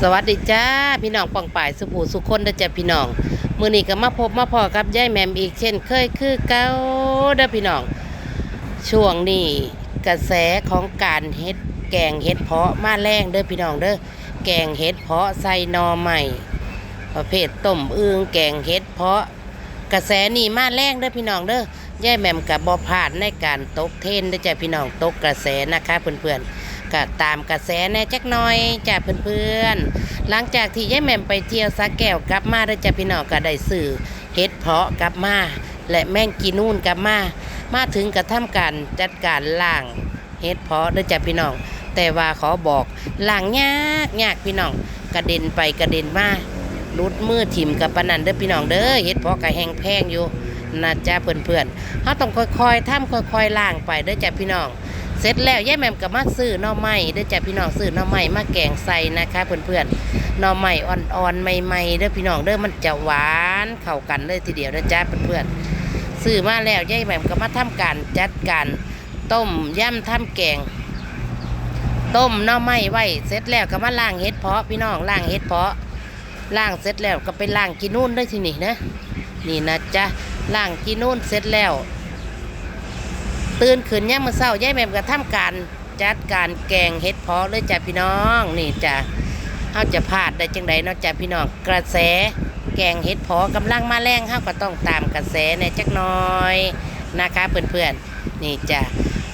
สวัสดีจ้าพี่น้องป่องป่ายสุภูสุคนเดจ้าพี่น้องมือนี้ก็มาพบมาพอกับยายแหม่มอีกเช่นเคยคือเก่าเด้อพี่น้อง ช่วงนี้กระแสของการเฮ็ดแกงเฮ็ดเพาะมาแรงเด้อพี่น้องเด้อแกงเฮ็ดเพาะใส่หนอใหม่ ประเภทต้มอึ่งแกงเฮ็ดเพาะ กระแสนี่มาแรงเด้อพี่น้องเด้อยายแหม่มกับบอพลาดในการตกเทนเด้อจ้าพี่น้องตกกระแสนะคะเพื่อนๆ ก็ตามกระแสแน่จักหน่อยจ้าเพื่อนๆ หลังจากที่ยายแหม่มไปเที่ยวสาแก้วกลับมาเด้จ้าพี่น้องก็ได้สื่อเฮ็ดเพาะกลับมา และแม่งกีนูนกลับมา มาถึงกระทำการจัดการล่างเฮ็ดเพาะเด้จ้าพี่น้อง แต่ว่าขอบอกล่างยากยากพี่น้องกระเด็นไปกระเด็นมารุดมือถิ่มกับปนันเด้อพี่น้องเด้อเฮ็ดเพาะกะแหงแพงอยู่นะจ้าเพื่อนๆเขาต้องค่อยๆทำค่อยๆล่างไปเด้อจ้าพี่น้อง เสร็จแล้วยาแมมก็มาซื้อหน่อไม้เด้อจ้าพี่น้องซื้อหน่อไม้มาแกงใส่นะคะเพื่อนๆหน่อไม้อ่อนๆใหม่ๆเด้อพี่น้องเด้อมันจะหวานเข้ากันเลยทีเดียวนะจ้าเพื่อนๆซื้อมาแล้วยาแมมก็มาทำการจัดการต้มย่ำทำแกง ต้มหน่อไม้ไว้เสร็จแล้วก็มาล้างเห็ดเพาะพี่น้องล้างเห็ดเพาะล่างเสร็จแล้วก็ไปล่างกินนู่นได้ทีนี่นะนี่นะจ๊ะล่างกินนู่นเสร็จแล้ว ตื่นขึ้นย่ามมื่อเช้ายายแม่ก็ทำการจัดการแกงเห็ดเพาะเลยจ้ะพี่น้องนี่จ้ะเขาจะพลาดได้จังใดเนาะจ้ะพี่น้องกระแสแกงเห็ดเพาะกำลังมาแรงเขาก็ต้องตามกระแสในจักหน้อยนะคะเพื่อนๆนี่จ้ะ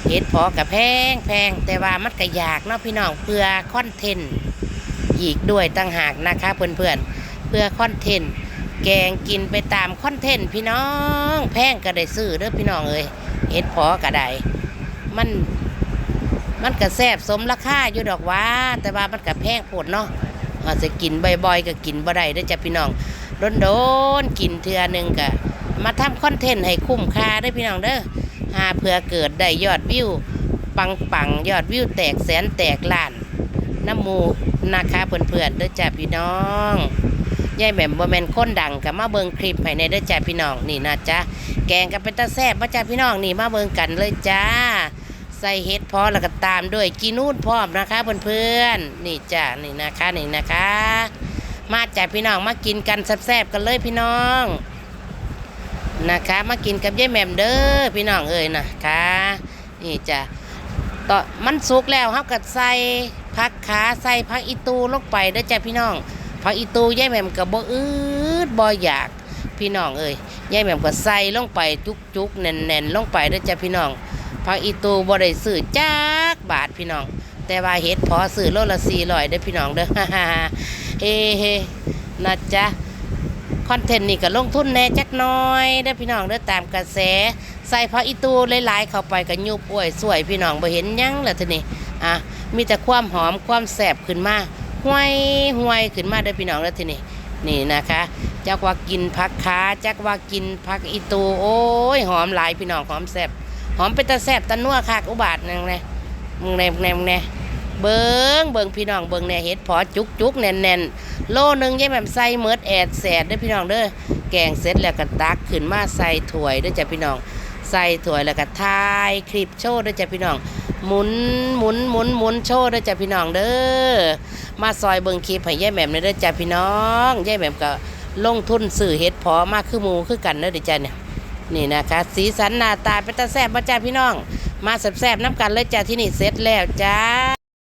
เห็ดเพาะกับแพงแพงแต่ว่ามันก็อยากเนาะพี่น้องเพื่อคอนเทนต์อีกด้วยตั้งหากนะคะเพื่อนๆเพื่อคอนเทนต์ แกงกินไปตามคอนเทนต์พี่น้อง แพงก็ได้ซื้อเด้อพี่น้องเอ้ยเห็ดพอก็ได้มันมันก็แซบสมราคาอยู่ดอกว่า แต่ว่ามันก็แพงโพดเนาะอาจจะกินบ่อยๆก็กินบ่ได้เด้อจ้ะพี่น้องโดนๆกินเทือหนึงก็มาทำคอนเทนต์ให้คุ้มค่าเด้พี่น้องเด้อหาเพื่อเกิดได้ยอดวิว ปังๆยอดวิวแตกแสนแตกล้านน้ำมูนะคะเพื่อนๆเด้อจ้าพี่น้อง ยายแหม่มบ่แม่นคนดังกับมาเบิ่งคลิปให้ในเด้อจ้าพี่น้องนี่นะจ๊ะแกงกับเป็นตาแซ่บมาจ้าพี่น้องนี่มาเบิ่งกันเลยจ้า ใส่เห็ดพอแล้วก็ตามด้วยกีนูดพร้อมนะคะเพื่อนๆนี่จ้านี่นะคะนี่นะคะ มาจ้าพี่น้องมากินกันแซ่บๆกันเลยพี่น้องนะคะมากินกับยายแหม่มเด้อพี่น้องเอ้ยนะคะนี่จ้าต่อมันสุกแล้วครับก็ใส่ผักขาใส่ผักอีตูลงไปเด้อจ้ะพี่น้อง ผักอีตูยายแหม่มก็บ่อืดบ่อยากพี่น้องเอ้ยยายแหม่มก็ใส่ลงไปจุกๆแน่นๆลงไปเด้อจ้ะพี่น้องผักอีตูบ่ได้ซื้อจักบาทพี่น้อง แต่ว่าเฮ็ดพอซื้อโลละ400เด้อพี่น้องเด้อเฮ้เฮนะจ๊ะคอนเทนต์นี่ก็ลงทุนแน่จักน้อยเด้อพี่น้องเด้อตามกระแส ใส่ผักอีตูหลายๆเข้าไปก็ยุบป่วยสวยพี่น้องบ่เห็นหยังล้วทีนี้อะมีแต่ความหอมความแซ่บขึ้นมา ห้วยห้วยขึ้นมาเด้อพี่น้องเด้อทีนี้นี่นะคะจักว่ากินผักขาจักว่ากินผักอีตูโอ้ยหอมหลายพี่น้องหอมแซ่บหอมเป็นตาแซ่บตะนัวคักอุบาทนึงเลยมึงแนมแนมแนเบิงเบิงพี่น้องเบิงแน่เฮ็ดพอจุกจุกแน่นแน่นโลนึงยายแบบใส่เมิดแอดแสดเด้อพี่น้องเด้อแกงเสร็จแล้วก็ตักขึ้นมาใส่ถ้วยเด้อจ้ะพี่น้อง ใส่ถ้วยแล้วก็ถ่ายคลิปโชว์ด้วยจ้ะพี่น้องหมุนหมุนหมุนหมุนโชว์ด้วยจ้ะพี่น้องเด้อมาซอยเบิ่งคลิปให้ยายแหม่มเลยด้อจ้ะพี่น้องยายแหม่มก็ลงทุนสื่อเฮ็ดพอมากคือหมูคือกันเด้อดิจ้ะเนี่ยนี่นะคะ สีสันหน้าตาเป็นตาแซ่บมาจ้ะพี่น้อง มาแซ่บๆน้ำกันเลยจ้ะที่นี่เสร็จแล้วจ้า